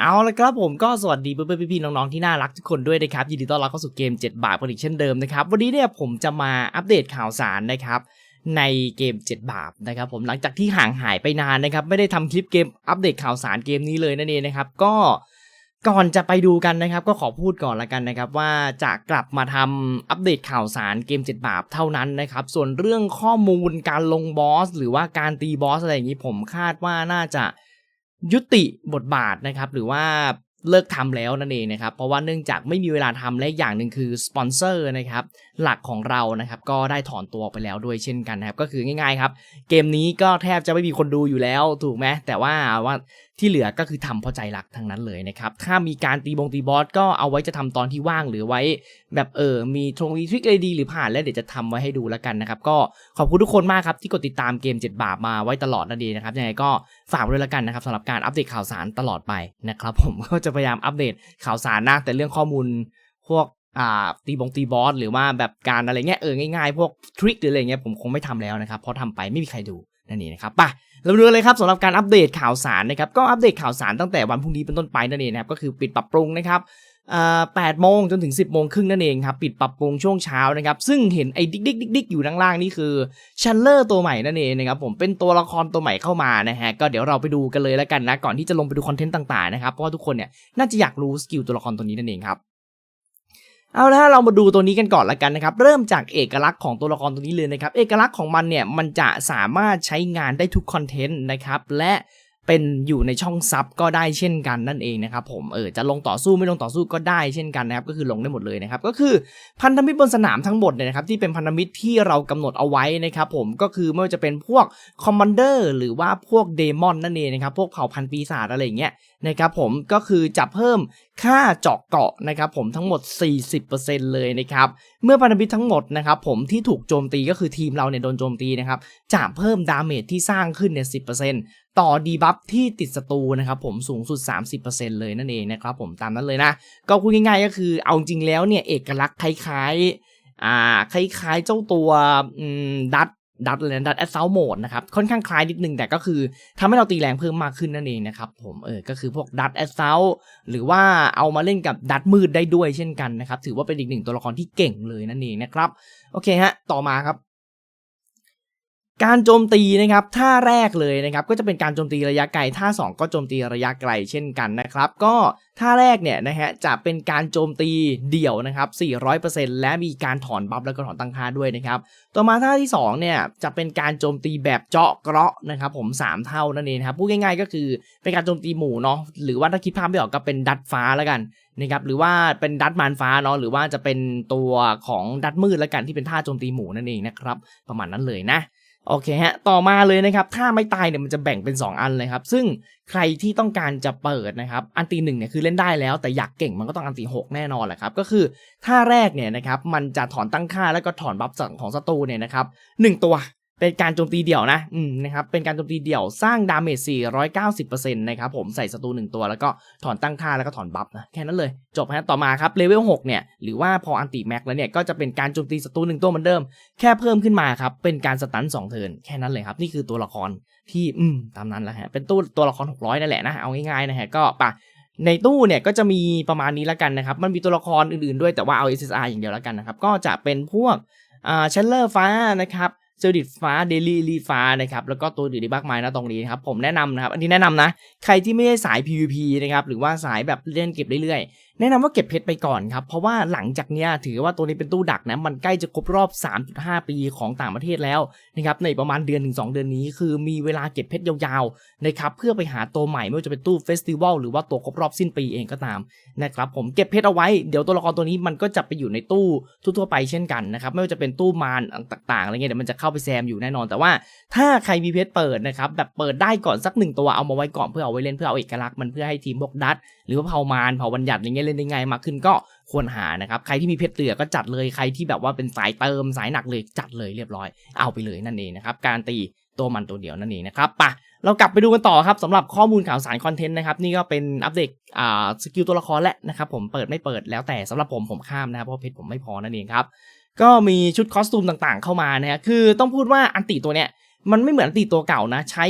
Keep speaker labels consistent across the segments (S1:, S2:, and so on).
S1: เอาละครับผมก็สวัสดีเพื่อนๆพี่ๆน้องๆที่น่ารักทุกคนด้วยนะครับ ยินดีต้อนรับเข้าสู่เกม 7 บาทกันอีกเช่นเดิมนะครับ วันนี้เนี่ยผมจะมาอัปเดตข่าวสารนะครับ ในเกม 7 บาทนะครับผมหลังจากที่ห่างหายไปนานนะครับ ไม่ได้ทำคลิปเกมอัปเดตข่าวสารเกมนี้เลยนั่นเองนะครับ ก็ก่อนจะไปดูกันนะครับ ก็ขอพูดก่อนละกันนะครับ ว่าจะกลับมาทำอัปเดตข่าวสารเกม 7 บาทเท่านั้นนะครับ ส่วนเรื่องข้อมูลการลงบอสหรือว่าการตีบอสอะไรอย่างนี้ผมคาดว่าน่าจะ ยุติบทบาทนะครับหรือว่าเลิกทำแล้วนั่นเองนะครับ เพราะว่าเนื่องจากไม่มีเวลาทำและอย่างหนึ่งคือสปอนเซอร์นะครับหลักของเรานะครับก็ได้ถอนตัวไปแล้วด้วยเช่นกันนะครับก็คือง่ายๆครับ เกมนี้ก็แทบจะไม่มีคนดูอยู่แล้วถูกไหมแต่ว่าว่า ที่เหลือก็คือทำเพราะใจรักทั้งนั้นเลยนะครับ ถ้ามีการตีบงตีบอสก็เอาไว้จะทำตอนที่ว่างหรือไว้ แบบเออ มีทรงมีทริคอะไรดีหรือผ่านแล้วเดี๋ยวจะทำไว้ให้ดูแล้วกันนะครับ ก็ขอบคุณทุกคนมากครับที่กดติดตามเกม 7 บาทมาไว้ตลอดนั่นเองนะครับ ยังไงก็ฝากด้วยแล้วกันนะครับสำหรับการอัปเดตข่าวสารตลอดไปนะครับ ผมก็จะพยายามอัปเดตข่าวสารนะแต่เรื่องข้อมูลพวกอ่าตีบงตีบอสหรือว่าแบบการอะไรเงี้ยเออง่ายๆ พวกทริคหรืออะไรเงี้ยผมคงไม่ทำแล้วนะครับเพราะทำไปไม่มีใครดู นั่นเองนะครับไปเราดูเลยครับสำหรับการอัปเดตข่าวสารนะครับก็อัปเดตข่าวสารตั้งแต่วันพรุ่งนี้เป็นต้นไปนั่นเองนะครับก็คือปิดปรับปรุงนะครับอ่า8โมงจนถึง 10โมงครึ่งนั่นเองครับปิดปรับปรุงช่วงเช้านะครับซึ่งเห็นไอ้ดิ๊กดิ๊กดิ๊กดิ๊กอยู่ด้านล่างนี่คือชันเลอร์ตัวใหม่นั่นเองนะครับผมเป็นตัวละครตัวใหม่เข้ามานะฮะก็เดี๋ยวเราไปดูกันเลยแล้วกันนะก่อนที่จะลงไปดูคอนเทนต์ต่างๆนะครับเพราะว่าทุกคนเนี่ยน่าจะอยากรู้สกิลตัวละครตัวนี้นั่นเองครับ เอาละเรามาดูตัวนี้กันก่อนละกันนะครับ เริ่มจากเอกลักษณ์ของตัวละครตัวนี้เลยนะครับ เอกลักษณ์ของมันเนี่ยมันจะสามารถใช้งานได้ทุกคอนเทนต์นะครับ และ เป็นอยู่ในช่องซับก็ได้เช่นกันนั่นเองนะครับผมเออจะลงต่อสู้ไม่ลงต่อสู้ก็ได้เช่นกันนะครับก็คือลงได้หมดเลยนะครับก็คือพันธมิตรบนสนามทั้งหมดเนี่ยนะครับที่เป็นพันธมิตรที่เรากำหนดเอาไว้นะครับผมก็คือไม่ว่าจะเป็นพวกคอมมานเดอร์หรือว่าพวกเดมอนนั่นเองนะครับพวกเผ่าพันธุ์ปีศาจอะไรอย่างเงี้ยนะครับผมก็คือจะเพิ่มค่าเจาะเกาะนะครับผมทั้งหมด 40%เลยนะครับเมื่อพันธมิตรทั้งหมดนะครับผมที่ถูกโจมตีก็คือทีมเราเนี่ยโดนโจมตีนะครับจะเพิ่มดาเมจที่สร้างขึ้นเนี่ย10% ต่อดีบัฟที่ติดศัตรูนะครับผมสูงสุด 30%เลยนั่นเองนะครับผมตามนั้นเลยนะ ก็พูดง่ายๆก็คือเอาจริงแล้วเนี่ยเอกลักษณ์คล้ายๆอ่าคล้ายๆเจ้าตัวดัตดัตเลยนะดัตแอสเซลโหมดนะครับค่อนข้างคล้ายนิดนึงแต่ก็คือทำให้เราตีแรงเพิ่มมากขึ้นนั่นเองนะครับผมเออก็คือพวกดัตแอสเซลหรือว่าเอามาเล่นกับดัตมืดได้ด้วยเช่นกันนะครับถือว่าเป็นอีกหนึ่งตัวละครที่เก่งเลยนั่นเองนะครับโอเคฮะต่อมาครับ การโจมตีนะครับท่าแรกเลยนะครับก็จะเป็นการโจมตีระยะไกลท่า 2 ก็โจมตีระยะไกลเช่นกันนะครับก็ท่าแรกเนี่ยนะฮะจะเป็นการโจมตีเดี่ยวนะครับ400%และมีการถอนบัฟแล้วก็ถอนตั้งค่าด้วยนะครับต่อมาท่าที่2เนี่ยจะเป็นการโจมตีแบบเจาะเกราะนะครับผม 3 เท่านั่นเองครับพูดง่ายๆก็คือเป็นการโจมตีหมู่เนาะหรือว่าถ้าคิดภาพไม่ออกก็เป็นดัดฟ้าแล้วกันนะครับหรือว่าเป็นดัดมารฟ้าเนาะหรือว่าจะเป็นตัวของดัดมืดแล้วกันที่เป็นท่าโจมตีหมู่นั่นเองนะครับประมาณนั้นเลยนะ โอเคฮะ ต่อมาเลยนะครับ ถ้าไม่ตายเนี่ยมันจะแบ่งเป็น 2 อันเลยครับ ซึ่งใครที่ต้องการจะเปิดนะครับ อันตีหนึ่งเนี่ยคือเล่นได้แล้ว แต่อยากเก่งมันก็ต้องอันตีหกแน่นอนแหละครับ ก็คือท่าแรกเนี่ยนะครับ มันจะถอนตั้งค่าแล้วก็ถอนบัฟของศัตรูเนี่ยนะครับหนึ่งตัว เป็นการโจมตีเดี่ยวนะอืมนะครับเป็นการโจมตีเดี่ยวสร้างดาเมจ 490%นะครับผมใส่ศัตรูหนึ่งตัวแล้วก็ถอนตั้งค่าแล้วก็ถอนบัฟนะแค่นั้นเลยจบฮะต่อมาครับเลเวล6เนี่ยหรือว่าพออันติแม็กแล้วเนี่ยก็จะเป็นการโจมตีศัตรูหนึ่งตัวเหมือนเดิม แค่เพิ่มขึ้นมาครับเป็นการสตัน2เทิร์นแค่นั้นเลยครับนี่คือตัวละครที่อืมตามนั้นแหละฮะเป็นตู้ตัวละคร 600นั่นแหละนะเอาง่ายๆนะฮะก็ปะในตู้เนี่ยก็จะมีประมาณนี้แล้วกันนะครับ มันมีตัวละครอื่นๆด้วยแต่ว่าเอา SSR อย่างเดียวแล้วกันนะครับ ก็จะเป็นพวกอ่าเชลเลอร์ฟ้านะครับ เซลดิตฟ้าเดลี่ลีฟ้านะครับแล้วก็ตัวอื่นอีกมากมายนะตรงนี้นะครับผมแนะนำนะครับอันนี้แนะนำนะ ใครที่ไม่ใช่สาย PVP นะครับหรือว่าสายแบบเล่นเก็บเรื่อย แนะนำว่าเก็บเพชรไปก่อนครับ เพราะว่าหลังจากนี้ถือว่าตัวนี้เป็นตู้ดักนะ มันใกล้จะครบรอบ 3.5 ปีของต่างประเทศแล้วนะครับในประมาณเดือนถึง2เดือนนี้ คือมีเวลาเก็บเพชรยาวๆนะครับเพื่อไปหาตัวใหม่ไม่ว่าจะเป็นตู้เฟสติวัลหรือว่าตัวครบรอบสิ้นปีเองก็ตามนะครับผมเก็บเพชรเอาไว้เดี๋ยวตัวละครตัวนี้มันก็จะไปอยู่ในตู้ทั่วๆไปเช่นกันนะครับไม่ว่าจะเป็นตู้มารต่างๆอะไรเงี้ยเดี๋ยวมันจะเข้าไปแซมอยู่แน่นอนแต่ว่า ถ้าใครมีเพชรเปิดนะครับแบบเปิดได้ก่อนสักหนึ่งตัวเอามาไว้ก่อนเพื่อเอาไว้เล่นเพื่อเอาเอกลักษณ์มันเพื่อให้ทีมพวกดัตหรือว่าเผ่ามารเผ่าบัญญัติอะไรเงี้ยเล่นได้ง่ายมากขึ้นก็ควรหานะครับ ใครที่มีเพชรเตือก็จัดเลยใครที่แบบว่าเป็นสายเติมสายหนักเลยจัดเลยเรียบร้อยเอาไปเลยนั่นเองนะครับการตีตัวมันตัวเดียวนั่นเองนะครับปะเรากลับไปดูกันต่อครับสำหรับข้อมูลข่าวสารคอนเทนต์นะครับนี่ก็เป็นอัปเดตอ่าสกิลตัวละครแหละนะครับผมเปิดไม่เปิดแล้วแต่สำหรับผมผมข้ามนะครับเพราะเพชรผมไม่พอนั่นเองครับก็มีชุดคอสตูมต่างๆ เข้ามานะฮะคือต้องพูดว่าอันติตัวเนี้ย มันไม่เหมือนตีตัวเก่านะ ใช้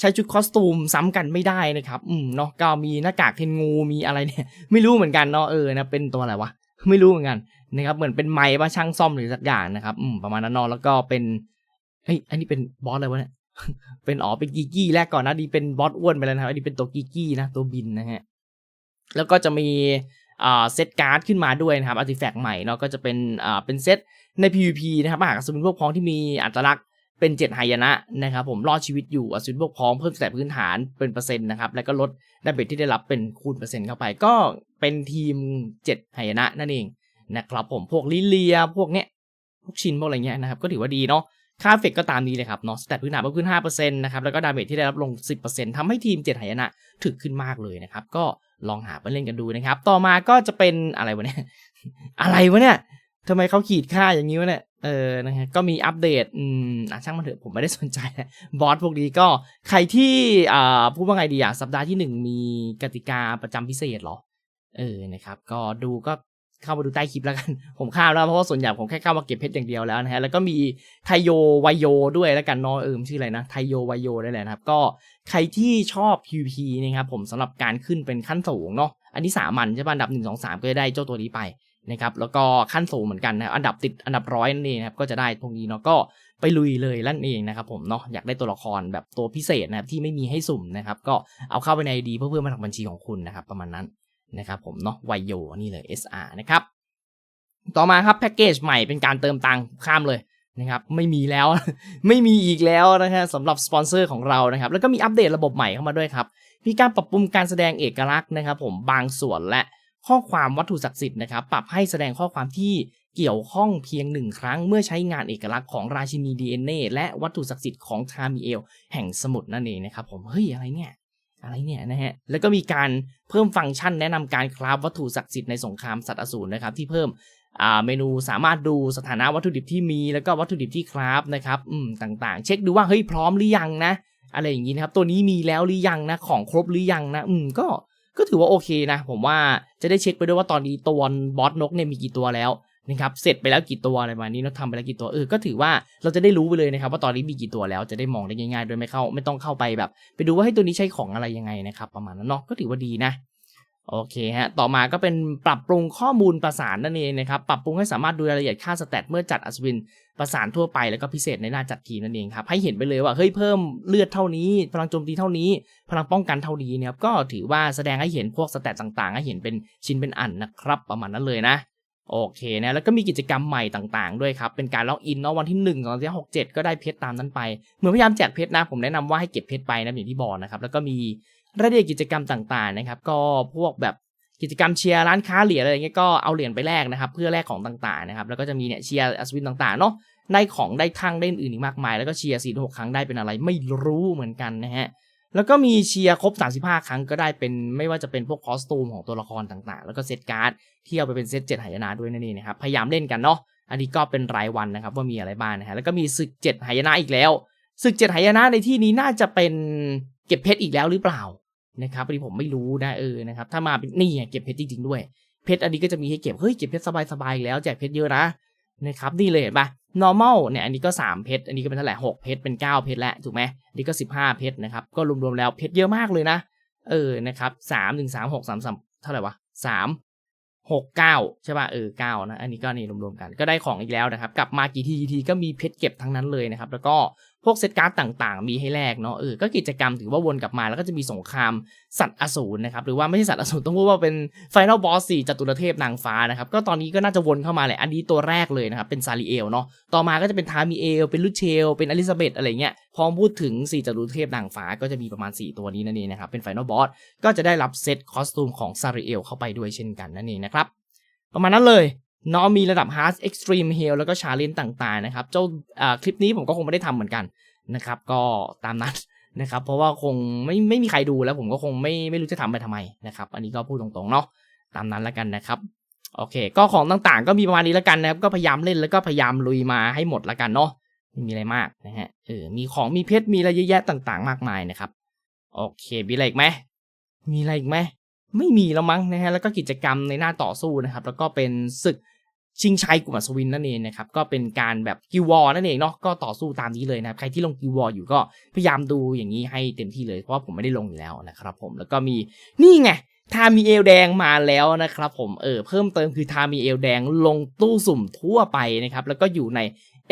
S1: ใช้ชุดคอสตูมซ้ำกันไม่ได้นะครับอืมเนาะก็มีหน้ากากเทนงูมีอะไรเนี่ย ไม่รู้เหมือนกันเนาะเออนะเป็นตัวอะไรวะไม่รู้เหมือนกันนะครับเหมือนเป็นไม้ว่าช่างซ่อมหรือสักอย่างนะครับอืมประมาณนั้นเนาะแล้วก็เป็นเฮ้ยอันนี้เป็นบอสอะไรวะเนี่ยเป็นอ๋อเป็นกีกี้แรกก่อนนะดีเป็นบอสอ้วนไปแล้วนะครับอันนี้เป็นตัวกีกี้นะตัวบินนะฮะแล้วก็จะมีอ่าเซตการ์ดขึ้นมาด้วยนะครับอาร์ติแฟกต์ใหม่เนาะก็จะเป็นอ่าเป็นเซตใน PVP นะครับหากอสูรพวกพ้องที่มีอัตลักษณ เป็นเจ็ดหายนะนะครับผมรอดชีวิตอยู่อสูรพวกพร้องเพิ่มแต่พื้นฐานเป็นเปอร์เซ็นต์นะครับแล้วก็ลดดาเมจที่ได้รับเป็นคูณเปอร์เซ็นต์เข้าไป ก็เป็นทีมเจ็ดหายนะนั่นเองนะครับผมพวกลิเลียพวกเนี้ยพวกชินพวกอะไรเงี้ยนะครับก็ถือว่าดีเนาะค่าเฟกก็ตามนี้เลยครับเนาะสแตทพื้นฐานเพิ่มขึ้น5%นะครับแล้วก็ดาเมจที่ได้รับลง 10%ทำให้ทีมเจ็ดหายนะถึกขึ้นมากเลยนะครับก็ลองหาไปเล่นกันดูนะครับ ต่อมาก็จะเป็นอะไรวะเนี่ยอะไรวะเนี่ยทำไมเขาขีดค่าอย่างนี้วะเนี่ย เออนะฮะก็มีอัปเดตอืมอะช่างมันเถอะผมไม่ได้สนใจนะบอสพวกนี้ก็ใครที่อ่าพูดว่าไงดีอะสัปดาห์ที่หนึ่งมีกติกาประจำพิเศษเหรอ เออนะครับ ก็ดูก็เข้ามาดูใต้คลิปแล้วกัน ผมข้ามแล้วเพราะว่าส่วนใหญ่ผมแค่เข้ามาเก็บเพชรอย่างเดียวแล้วนะฮะแล้วก็มีไทโยไวโยด้วยแล้วกันนาะเออมชื่ออะไรนะไทโยไวโยได้แหละนะครับ ก็ใครที่ชอบ PVP นะครับผมสำหรับการขึ้นเป็นขั้นสูงเนาะอันนี้สามัญใช่ป่ะอับหนดับ1 2 3ก็จะได้เจ้าตัวนี้ไป นะครับแล้วก็ขั้นสูงเหมือนกันนะอันดับติดอันดับร้อยนั่นเองนะครับก็จะได้ตรงนี้เนาะก็ไปลุยเลยนั่นเองนะครับผมเนาะอยากได้ตัวละครแบบตัวพิเศษนะครับที่ไม่มีให้สุ่มนะครับก็เอาเข้าไปในดีเพื่อเพิ่มมาทางบัญชีของคุณนะครับประมาณนั้นนะครับผมเนาะไวโยนี่เลย SR นะครับต่อมาครับแพ็กเกจใหม่เป็นการเติมตังค์ข้ามเลยนะครับไม่มีแล้ว ไม่มีอีกแล้วนะฮะสำหรับสปอนเซอร์ของเรานะครับแล้วก็มีอัปเดตระบบใหม่เข้ามาด้วยครับมีการปรับปรุงการแสดงเอกลักษณ์นะครับผมบางส่วนและ ข้อความวัตถุศักดิ์สิทธิ์นะครับปรับให้แสดงข้อความที่เกี่ยวข้องเพียงหนึ่งครั้งเมื่อใช้งานเอกลักษณ์ของราชินี DNA และวัตถุศักดิ์สิทธิ์ของทามิเอลแห่งสมุทรนั่นเองนะครับผมเฮ้ยอะไรเนี่ยอะไรเนี่ยนะฮะ แล้วก็มีการเพิ่มฟังก์ชันแนะนำการคราฟวัตถุศักดิ์สิทธิ์ในสงครามสัตว์อสูรนะครับที่เพิ่มเมนูสามารถดูสถานะวัตถุดิบที่มี แล้วก็วัตถุดิบที่คราฟนะครับอืมต่างๆ เช็คดูว่าเฮ้ยพร้อมหรือยังนะ อะไรอย่างนี้นะครับตัวนี้มีแล้วหรือยังนะของครบหรือยังนะอืมก็ ก็ถือว่าโอเคนะ ผมว่าจะได้เช็คไปด้วยว่าตอนนี้ตัวบอสนกเนี่ยมีกี่ตัวแล้วนะครับเสร็จไปแล้วกี่ตัวอะไรประมาณนี้แล้วทำไปแล้วกี่ตัวเออก็ถือว่าเราจะได้รู้ไปเลยนะครับ ว่าตอนนี้มีกี่ตัวแล้วจะได้มองได้ง่ายๆโดยไม่เข้าไม่ต้องเข้าไปแบบ ไปดูว่าให้ตัวนี้ใช้ของอะไรยังไงนะครับประมาณนั้นเนาะก็ถือว่าดีนะ โอเคฮะ ต่อมาก็เป็นปรับปรุงข้อมูลประสานนั่นเองนะครับ ปรับปรุงให้สามารถดูรายละเอียดค่าสแตทเมื่อจัดอัศวินประสานทั่วไปแล้วก็พิเศษในหน้าจัดทีมนั่นเองครับ ให้เห็นไปเลยว่าเฮ้ยเพิ่มเลือดเท่านี้ พลังโจมตีเท่านี้ พลังป้องกันเท่านี้นะครับ ก็ถือว่าแสดงให้เห็นพวกสแตทต่างๆ ให้เห็นเป็นชิ้นเป็นอันนะครับ ประมาณนั้นเลยนะ โอเคนะ แล้วก็มีกิจกรรมใหม่ต่างๆ ด้วยครับ เป็นการล็อกอินเนาะวันที่1นึ่งของที่หกเจ็ดก็ได้เพชรตามนั้นไป เหมือนพยายามแจกเพชรนะ ผมแนะนำว่าให้เก็บเพชรไปนะอย่างที่บอกนะครับ แล้วก็มี รายละเอียดกิจกรรมต่างๆนะครับ ก็พวกแบบกิจกรรมเชียร์ร้านค้าเหรียญอะไรเงี้ยก็เอาเหรียญไปแลกนะครับ เพื่อแลกของต่างๆนะครับแล้วก็จะมีเนี่ยเชียร์อัศวินต่างๆเนาะได้ของได้ทั้งได้อื่นอีกมากมาย แล้วก็เชียร์สี่หกครั้งได้เป็นอะไรไม่รู้เหมือนกันนะฮะแล้วก็มีเชียร์ครบ 35 ครั้งก็ได้เป็นไม่ว่าจะเป็นพวกคอสตูมของตัวละครต่างๆ แล้วก็เซตการ์ดที่เอาไปเป็นเซตเจ็ดหายนะด้วยนั่นเองนะครับพยายามเล่นกันเนาะอันนี้ก็เป็นรายวันนะครับว่ามีอะไรบ้างนะฮะแล้วก็มีศึกเจ็ดหายนะอีกแล้วศึกเจ็ดหายนะในที่นี้น่าจะเป็น เก็บเพชรอีกแล้วหรือเปล่านะครับอันนี้ผมไม่รู้นะเออนะครับ ถ้ามาเป็นนี่เก็บเพชรจริงๆด้วย เพชรอันนี้ก็จะมีให้เก็บ เฮ้ยเก็บเพชรสบายๆอีกแล้วแจกเพชรเยอะนะนะครับนี่เลยเห็นปะ normal เนี่ยอันนี้ก็ 3 เพชร อันนี้ก็เป็นเท่าไหร่6เพชร เป็น 9 เพชรแล้วถูกไหมอันนี้ก็ 15 เพชรนะครับ ก็รวมๆแล้วเพชรเยอะมากเลยนะ เออ นะครับ3 1 3 6 3 3เท่าไหร่วะ3 6 9ใช่ป่ะ เออ9นะ อันนี้ก็นี่รวมๆกัน ก็ได้ของอีกแล้วนะครับ กลับมากี่ทีกี่ทีก็มีเพชรเก็บทั้งนั้นเลยนะครับ แล้วก็ พวกเซตการ์ดต่างๆ มีให้แลกเนาะเออก็กิจกรรมถือว่าวนกลับมาแล้วก็จะมีสงครามสัตว์อสูรนะครับหรือว่าไม่ใช่สัตว์อสูรต้องพูดว่าเป็น Final Boss 4จตุรเทพนางฟ้านะครับก็ตอนนี้ก็น่าจะวนเข้ามาแหละอันนี้ตัวแรกเลยนะครับเป็นซาริเอลเนาะต่อมาก็จะเป็นทามิเอลเป็นลูเชล เป็นอลิซาเบธอะไรเงี้ยพอพูดถึง4จตุรเทพนางฟ้าก็จะมีประมาณ 4 ตัวนี้นั่นเองนะครับเป็น Final Boss ก็จะได้รับเซตคอสตูมของซาริเอลเข้าไปด้วยเช่นกันนั่นเองนะครับประมาณนั้นเลย เนาะมีระดับ Hard Extreme Hell แล้วก็ Challenge ต่างๆนะครับ เจ้าคลิปนี้ผมก็คงไม่ได้ทำเหมือนกันนะครับ ก็ตามนั้นนะครับ เพราะว่าคงไม่ไม่มีใครดูแล้วผมก็คงไม่ไม่รู้จะทำไปทำไมนะครับ อันนี้ก็พูดตรงๆเนาะตามนั้นแล้วกันนะครับโอเค ก็ของต่างๆ ก็มีประมาณนี้แล้วกันนะครับ ก็พยายามเล่นแล้วก็พยายามลุยมาให้หมดแล้วกันเนาะไม่มีอะไรมากนะฮะเออมีของมีเพชรมีอะไรเยอะแยะต่าง ๆ มากมายนะครับ โอเคมีอะไรอีกไหมมีอะไรอีกไหม ไม่มีแล้วมั้งนะฮะแล้วก็กิจกรรมในหน้าต่อสู้นะครับ แล้วก็เป็นศึกชิงชัยกลุ่มอัศวินนั่นเองนะครับก็เป็นการแบบกิววอนั่นเองเนาะก็ต่อสู้ตามนี้เลยนะครับใครที่ลงกิววอร์อยู่ก็พยายามดูอย่างนี้ให้เต็มที่เลยเพราะว่าผมไม่ได้ลงอยู่แล้วนะครับผมแล้วก็มีนี่ไงทามีเอลแดงมาแล้วนะครับผมเออเพิ่มเติมคือทามีเอลแดงลงตู้สุ่มทั่วไปนะครับแล้วก็อยู่ใน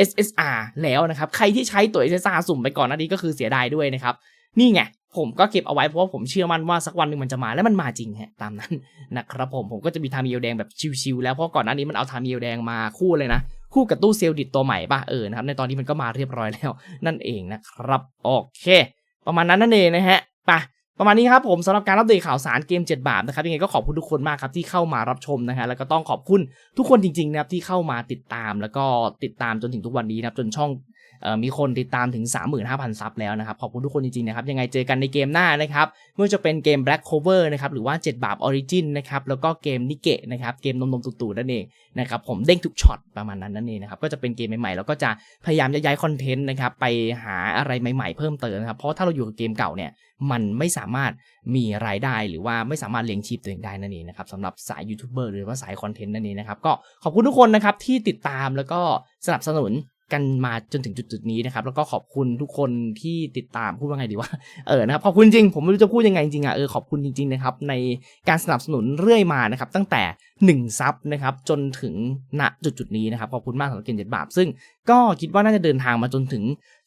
S1: SSR แล้วนะครับใครที่ใช้ตัว SSR สุ่มไปก่อนหน้านี้ก็คือเสียดายด้วยนะครับนี่ไง ผมก็เก็บเอาไว้เพราะว่าผมเชื่อมั่นว่าสักวันหนึ่งมันจะมาและมันมาจริงฮะตามนั้นนะครับผมผมก็จะมีทามิเอลแดงแบบชิวๆแล้วเพราะก่อนหน้านี้มันเอาทามิเอลแดงมาคู่เลยนะคู่กับตู้เซลดิตตัวใหม่ป่ะเออนะครับในตอนนี้มันก็มาเรียบร้อยแล้ว นั่นเองนะครับโอเค ประมาณนั้นนั่นเองนะฮะไปประมาณนี้ครับผมสำหรับการอัปเดตข่าวสารเกม 7 บาทนะครับยังไงก็ขอบคุณทุกคนมากครับที่เข้ามารับชมนะฮะแล้วก็ต้องขอบคุณทุกคนจริงๆนะครับที่เข้ามาติดตามแล้วก็ติดตามจนถึงทุกวันนี้นะครับจนช่อง มีคนติดตามถึง 35,000 ซับแล้วนะครับ ขอบคุณทุกคนจริงๆนะครับ ยังไงเจอกันในเกมหน้านะครับไม่ว่าจะเป็นเกม Black Cover นะครับ หรือว่า 7 บาป Origin นะครับ แล้วก็เกมนิเกะนะครับ เกมนมนมตู่ๆนั่นเองนะครับ ผมเด้งทุกช็อตประมาณนั้นนั่นเองนะครับ ก็จะเป็นเกมใหม่ๆ แล้วก็จะพยายามจะย้ายคอนเทนต์นะครับ ไปหาอะไรใหม่ ๆ เพิ่มเติมนะครับ เพราะถ้าเราอยู่กับเกมเก่าเนี่ย มันไม่สามารถมีรายได้หรือว่าไม่สามารถเลี้ยงชีพตัวเองได้นั่นเองนะครับสำหรับสายยูทูบเบอร์หรือว่าสายคอนเทนต์นั่นเองนะครับ ก็ขอบคุณทุกคนนะครับที่ติดตามแล้วก็สนับสนุน กันมาจนถึงจุดๆนี้นะครับ แล้วก็ขอบคุณทุกคนที่ติดตามพูดว่าไงดีว่าเออนะครับขอบคุณจริงผมไม่รู้จะพูดยังไงจริงอะเออขอบคุณจริงๆนะครับในการสนับสนุนเรื่อยมานะครับ ตั้งแต่ 1 ซับนะครับจนถึงณจุดๆนี้นะครับขอบคุณมากสำหรับเกมเจ็ดบาทซึ่งก็คิดว่าน่าจะเดินทางมาจนถึง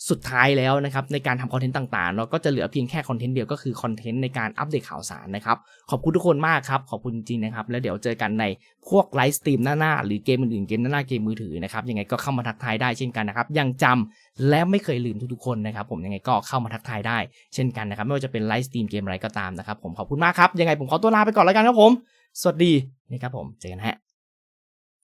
S1: สุดท้ายแล้วนะครับในการทำคอนเทนต์ต่างๆแล้วก็จะเหลือเพียงแค่คอนเทนต์เดียวก็คือคอนเทนต์ในการอัปเดตข่าวสารนะครับขอบคุณทุกคนมากครับขอบคุณจริงๆนะครับแล้วเดี๋ยวเจอกันในพวกไลฟ์สตรีมหน้าๆหรือเกมอื่นๆเกมหน้าๆเกมมือถือนะครับยังไงก็เข้ามาทักทายได้เช่นกันนะครับยังจำและไม่เคยลืมทุกๆคนนะครับผมยังไงก็เข้ามาทักทายได้เช่นกันนะครับไม่ว่าจะเป็นไลฟ์สตรีมเกมอะไรก็ตามนะครับผมขอบคุณมากครับยังไงผมขอตัวลาไปก่อนแล้วกันครับผม สวัสดีนะครับผมเจอกันฮะ